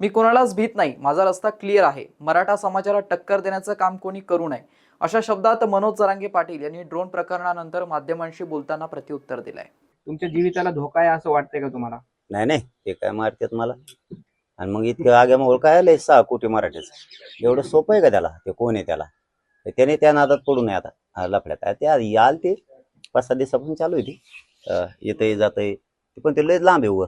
मी कोणालाच भीत नाही. माझा रस्ता क्लिअर आहे. मराठा समाजाला टक्कर देण्याचं काम कोणी करू नये. अशा शब्दात मनोज जरांगे पाटील यांनी ड्रोन प्रकरणानंतर माध्यमांशी बोलताना प्रत्युत्तर दिलंय. तुमच्या जीविताला धोका आहे असं वाटतंय का तुम्हाला? नाही नाही. ते काय मारतात मला? आणि मग इतकं आग्यामोल काय आलंय? सहा कोटी मराठीच. एवढं सोपं आहे का त्याला? ते कोण आहे त्याला? तर त्याने त्या नादात पडू नये आता. लफड्यात. त्या याल ते. पाच सहा दिवसापासून चालू आहे ती. येतंय जातंय. ते पण ते लयच लांब आहे वर.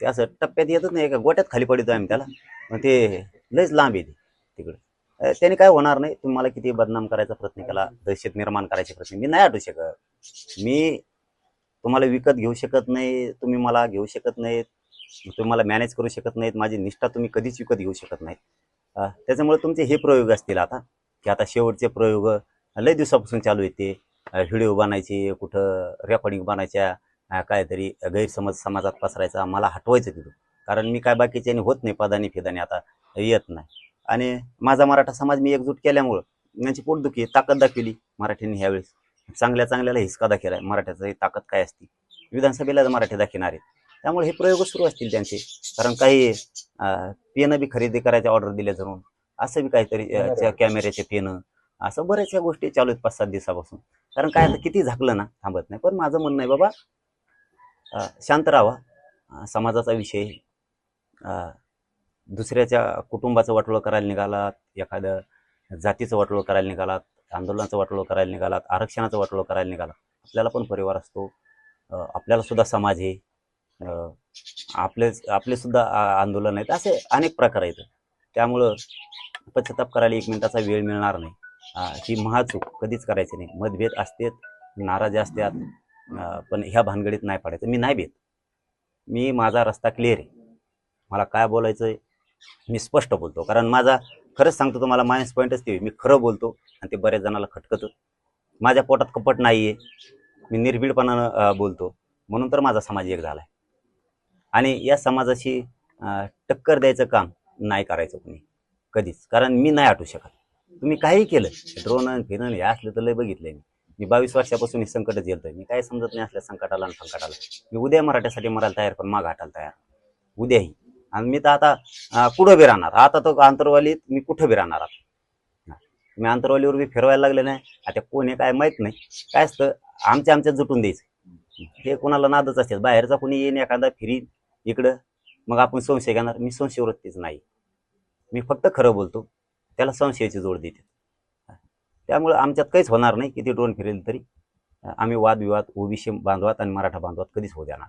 ते असं टप्प्यात येतच नाही का गोट्यात खाली पडतो आम्ही त्याला. पण ते लयच लांब येते तिकडे. त्याने काय होणार नाही तुम्हाला किती बदनाम करायचा प्रयत्न केला दहशत निर्माण करायचे प्रश्न मी नाही हटू शकत. मी तुम्हाला विकत घेऊ शकत नाही तुम्ही मला घेऊ शकत नाहीत तुम्ही मला मॅनेज करू शकत नाहीत माझी निष्ठा तुम्ही कधीच विकत घेऊ शकत नाहीत. त्याच्यामुळे तुमचे हे प्रयोग असतील आता की आता शेवटचे प्रयोग लय दिवसापासून चालू आहेत ते. व्हिडिओ बनायचे कुठं रेकॉर्डिंग बनायच्या काहीतरी गैरसमज समाजात पसरायचा मला हटवायचं तिथं. कारण मी काय बाकीच्याने होत नाही पदानी फिदानी आता येत नाही. आणि माझा मराठा समाज मी एकजूट केल्यामुळं यांची पोटदुखी ताकद दाखवली मराठ्यांनी ह्यावेळेस. चांगल्या चांगल्याला हिसका दाखवलाय मराठ्याची ताकद काय असती? विधानसभेला मराठी दाखवणार. आहेत त्यामुळे हे प्रयोग सुरू असतील त्यांचे. कारण काही पेनं बी खरेदी करायच्या ऑर्डर दिल्या जाऊन असं बी काहीतरी कॅमेऱ्याचे पेनं. असं बऱ्याचशा गोष्टी चालू आहेत पाच सात दिवसापासून. कारण काय आता किती झाकलं ना थांबत नाही. पण माझं म्हणणं आहे बाबा शांत राहावा. समाजाचा विषय दुसऱ्याच्या कुटुंबाचं वाटोळं करायला निघालात एखादं जातीचं वाटोळं करायला निघालात आंदोलनाचं वाटोळं करायला निघालात आरक्षणाचं वाटोळं करायला निघालात. आपल्याला पण परिवार असतो. आपल्याला सुद्धा समाज आहे. आपले आपले सुद्धा आंदोलन आहेत. असे अनेक प्रकार आहेत. त्यामुळं पश्चाताप करायला एक मिनिटाचा वेळ मिळणार नाही. ही महाचूक. कधीच करायची नाही. मतभेद असतेत नाराजी असतात. पण ह्या भानगडीत नाही पडायचं. मी नाही भेट मी माझा रस्ता क्लिअर आहे. मला काय बोलायचं आहे मी स्पष्ट बोलतो. कारण माझा खरंच सांगतो तुम्हाला मायनस पॉईंटच ते मी खरं बोलतो आणि ते बऱ्याच जणाला खटकतं. माझ्या पोटात कपट नाही आहे मी निर्भीडपणानं बोलतो. म्हणून तर माझा समाज एक झाला आहे आणि या समाजाशी टक्कर द्यायचं काम नाही करायचं कोणी. कधीच. कारण मी नाही आटू शकत. तुम्ही काही केलं. ड्रोन फिरण हे असलं तर लय बघितलं मी. मी बावीस वर्षापासून हे संकट झेलतोय मी काय समजत नाही असल्या संकटाला आणि संकटाला. मी उद्या मराठ्यासाठी मरायला तयार पण माग हटायला तयार. उद्याही. आणि मी तर आता कुठं बी राहणार? आता तो आंतरवालीत मी कुठं बी राहणार आता? मी आंतरवालीवर बी फिरवायला लागले नाही. आता कोण आहे काय माहीत नाही. काय असतं? आमच्या आमच्यात जुटून द्यायचं. हे कोणाला नादच असते बाहेरचा कोणी येईन एखादा फिरी इकडं मग आपण संशय घेणार. मी संशयवृत्तीच नाही. मी फक्त खरं बोलतो. त्याला संशयाची जोड देते. त्यामुळे आमच्यात काहीच होणार नाही किती ड्रोन फिरेल तरी. आम्ही वादविवाद ओबीसी बांधवात आणि मराठा बांधवात कधीच होऊ देणार.